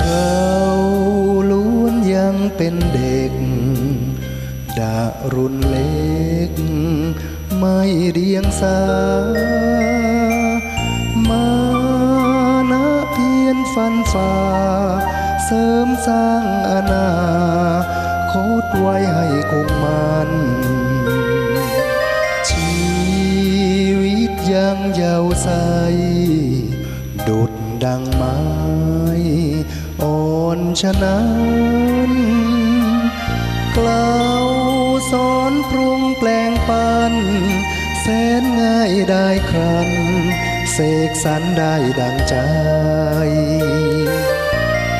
เราล้วนยังเป็นเด็ก ดารุนเล็ก ไม่เดียงสา มานะเพียนฟันฝ่า เสริมสร้างอนาคตไว้ให้คงมันชีวิตยังยาวใสดุดดังม้อ่ อนชะนั้นกล่าวสอนปรุงแปลงปันแสนง่ายได้ครันเสกสรรได้ดังใจ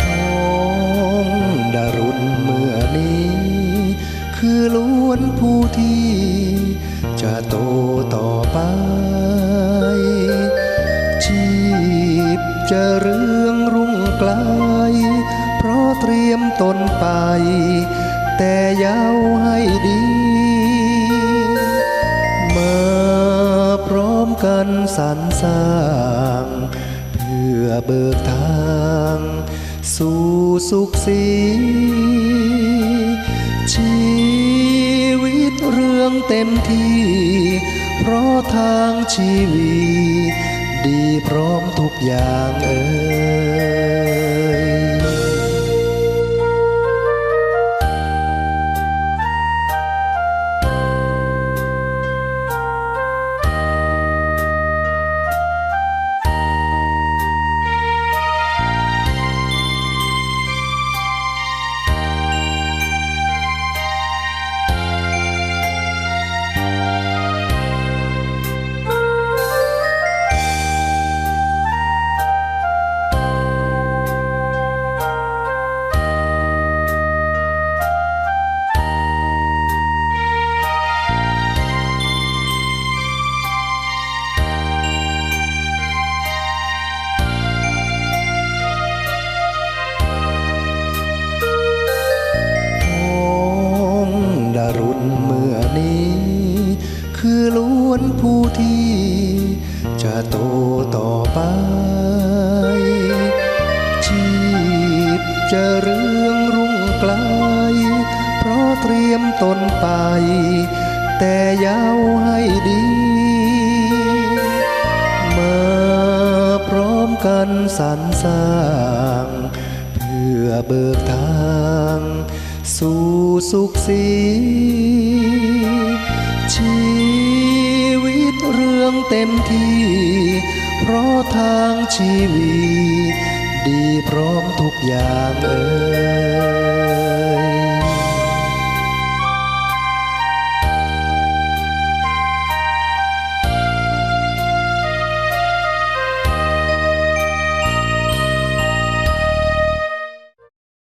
ท้องดารุณเมื่อนี้ คือล้วนผู้ที่จะโตต่อไป ชีพจะเรื่องรุ่งไกลา ตรียมตนไป แต่ย้าให้ดี มาพร้อมกันสรรสร้าง เพื่อเบิกทาง สู่สุขสีชีวิตเรื่องเต็มที่ เพราะทางชีวิตดีพร้อมทุกอย่างเอ่ย คือล้วนผู้ที่จะโตต่อไป ชีพจะเรื่องรุ่งไกล เพราะเตรียมตนไป แต่ย้าให้ดี มาพร้อมกันสรรสร้าง เพื่อเบิกทาง สู่สุขสี เต็มที่ เพราะทางชีวิต ดีพร้อมทุกอย่างเอ่ย